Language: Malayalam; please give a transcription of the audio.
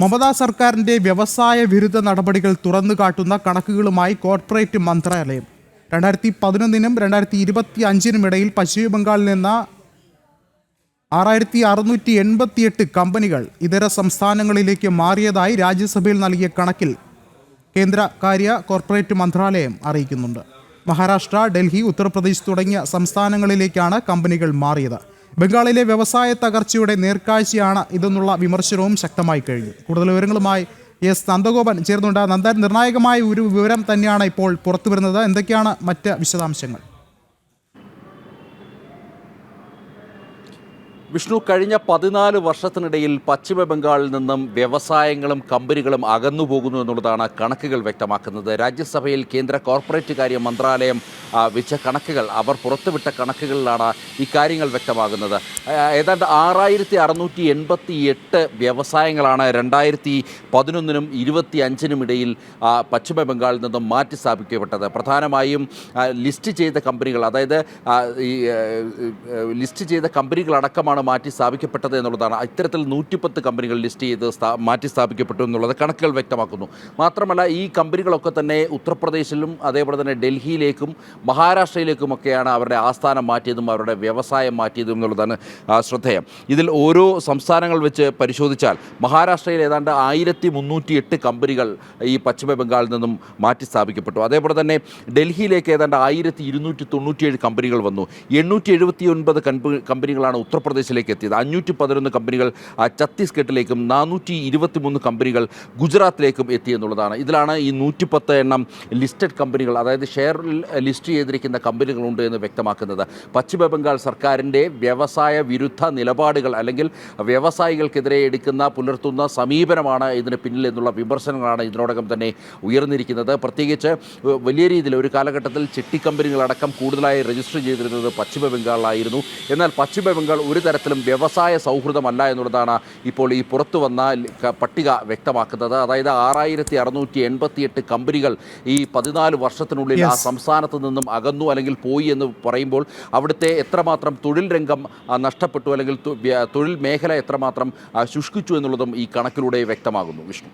മമതാ സർക്കാരിന്റെ വ്യവസായ വിരുദ്ധ നടപടികൾ തുറന്നു കാട്ടുന്ന കണക്കുകളുമായി കോർപ്പറേറ്റ് മന്ത്രാലയം. രണ്ടായിരത്തി പതിനൊന്നിനും രണ്ടായിരത്തി ഇരുപത്തി അഞ്ചിനും ഇടയിൽ പശ്ചിമ ബംഗാളിൽ നിന്ന് ആറായിരത്തി അറുന്നൂറ്റി എൺപത്തിയെട്ട് കമ്പനികൾ ഇതര സംസ്ഥാനങ്ങളിലേക്ക് മാറിയതായി രാജ്യസഭയിൽ നൽകിയ കണക്കിൽ കേന്ദ്ര കാര്യ കോർപ്പറേറ്റ് മന്ത്രാലയം അറിയിക്കുന്നുണ്ട്. മഹാരാഷ്ട്ര ഡൽഹി ഉത്തർപ്രദേശ് തുടങ്ങിയ സംസ്ഥാനങ്ങളിലേക്കാണ് കമ്പനികൾ മാറിയത്. ബംഗാളിലെ വ്യവസായ തകർച്ചയുടെ നേർക്കാഴ്ചയാണ് ഇതെന്നുള്ള വിമർശനവും ശക്തമായി കഴിഞ്ഞു. കൂടുതൽ വിവരങ്ങളുമായി എസ് നന്ദഗോപൻ ചേർന്നുണ്ട് നന്ദൻ നിർണായകമായ ഒരു വിവരം തന്നെയാണ് ഇപ്പോൾ പുറത്തു വരുന്നത് എന്തൊക്കെയാണ് മറ്റ് വിശദാംശങ്ങൾ? വിഷ്ണു കഴിഞ്ഞ പതിനാല് വർഷത്തിനിടയിൽ പശ്ചിമ ബംഗാളിൽ നിന്നും വ്യവസായങ്ങളും കമ്പനികളും അകന്നു പോകുന്നു എന്നുള്ളതാണ് കണക്കുകൾ വ്യക്തമാക്കുന്നത്. രാജ്യസഭയിൽ കേന്ദ്ര കോർപ്പറേറ്റ് കാര്യ മന്ത്രാലയം വെച്ച കണക്കുകൾ അവർ പുറത്തുവിട്ട കണക്കുകളിലാണ് ഇക്കാര്യങ്ങൾ വ്യക്തമാകുന്നത്. ഏതാണ്ട് ആറായിരത്തി അറുന്നൂറ്റി എൺപത്തി എട്ട് വ്യവസായങ്ങളാണ് രണ്ടായിരത്തി പതിനൊന്നിനും ഇരുപത്തി അഞ്ചിനും ഇടയിൽ പശ്ചിമ ബംഗാളിൽ നിന്നും മാറ്റി സ്ഥാപിക്കപ്പെട്ടത്. പ്രധാനമായും ലിസ്റ്റ് ചെയ്ത കമ്പനികൾ അതായത് ഈ ലിസ്റ്റ് ചെയ്ത കമ്പനികളടക്കമാണ് മാറ്റി സ്ഥാപിക്കപ്പെട്ടത് എന്നുള്ളതാണ്. ഇത്തരത്തിൽ നൂറ്റിപ്പത്ത് കമ്പനികൾ ലിസ്റ്റ് ചെയ്ത് മാറ്റി സ്ഥാപിക്കപ്പെട്ടു എന്നുള്ളത് കണക്കുകൾ വ്യക്തമാക്കുന്നു. മാത്രമല്ല ഈ കമ്പനികളൊക്കെ തന്നെ ഉത്തർപ്രദേശിലും അതേപോലെ തന്നെ ഡൽഹിയിലേക്കും മഹാരാഷ്ട്രയിലേക്കുമൊക്കെയാണ് അവരുടെ ആസ്ഥാനം മാറ്റിയതും അവരുടെ വ്യവസായം മാറ്റിയതും എന്നുള്ളതാണ് ശ്രദ്ധേയം. ഇതിൽ ഓരോ സംസ്ഥാനങ്ങൾ വെച്ച് പരിശോധിച്ചാൽ മഹാരാഷ്ട്രയിൽ ഏതാണ്ട് ആയിരത്തി മുന്നൂറ്റി എട്ട് കമ്പനികൾ ഈ പശ്ചിമ ബംഗാളിൽ നിന്നും മാറ്റി സ്ഥാപിക്കപ്പെട്ടു. അതേപോലെ തന്നെ ഡൽഹിയിലേക്ക് ഏതാണ്ട് ആയിരത്തി ഇരുന്നൂറ്റി തൊണ്ണൂറ്റിയേഴ് കമ്പനികൾ വന്നു. എണ്ണൂറ്റി എഴുപത്തി ഒൻപത് കമ്പനികളാണ് ഉത്തർപ്രദേശിലേക്ക് എത്തിയത്. അഞ്ഞൂറ്റി പതിനൊന്ന് കമ്പനികൾ ഛത്തീസ്ഗഡിലേക്കും നാനൂറ്റി ഇരുപത്തി മൂന്ന് കമ്പനികൾ ഗുജറാത്തിലേക്കും എത്തി എന്നുള്ളതാണ്. ഇതിലാണ് ഈ നൂറ്റിപ്പത്ത് എണ്ണം ലിസ്റ്റഡ് കമ്പനികൾ അതായത് ഷെയർ ലിസ്റ്റ് ചെയ്തിരിക്കുന്ന കമ്പനികളുണ്ട് എന്ന് വ്യക്തമാക്കുന്നത്. പശ്ചിമ ബംഗാൾ സർക്കാരിന്റെ വ്യവസായ വിരുദ്ധ നിലപാടുകൾ അല്ലെങ്കിൽ വ്യവസായികൾക്കെതിരെ എടുക്കുന്ന പുലർത്തുന്ന സമീപനമാണ് ഇതിന് പിന്നിൽ എന്നുള്ള വിമർശനങ്ങളാണ് ഇതിനോടകം തന്നെ ഉയർന്നിരിക്കുന്നത്. പ്രത്യേകിച്ച് വലിയ രീതിയിൽ ഒരു കാലഘട്ടത്തിൽ ചിട്ടിക്കമ്പനികളടക്കം കൂടുതലായി രജിസ്റ്റർ ചെയ്തിരുന്നത് പശ്ചിമ ബംഗാളിലായിരുന്നു എന്നാൽ പശ്ചിമ ബംഗാൾ ഒരു തരത്തിലും വ്യവസായ സൗഹൃദമല്ല എന്നുള്ളതാണ് ഇപ്പോൾ ഈ പുറത്തു വന്ന പട്ടിക വ്യക്തമാക്കുന്നത്. അതായത് ആറായിരത്തി അറുന്നൂറ്റി എൺപത്തിയെട്ട് കമ്പനികൾ ഈ പതിനാല് വർഷത്തിനുള്ളിൽ ആ. സംസ്ഥാനത്ത് നിന്നും അകന്നു അല്ലെങ്കിൽ പോയി എന്ന് പറയുമ്പോൾ അവിടുത്തെ എത്രമാത്രം തൊഴിൽ രംഗം നഷ്ടപ്പെട്ടു അല്ലെങ്കിൽ തൊഴിൽ മേഖല എത്രമാത്രം ശുഷ്കിച്ചു എന്നുള്ളതും ഈ കണക്കിലൂടെ വ്യക്തമാകുന്നു. വിഷ്ണു.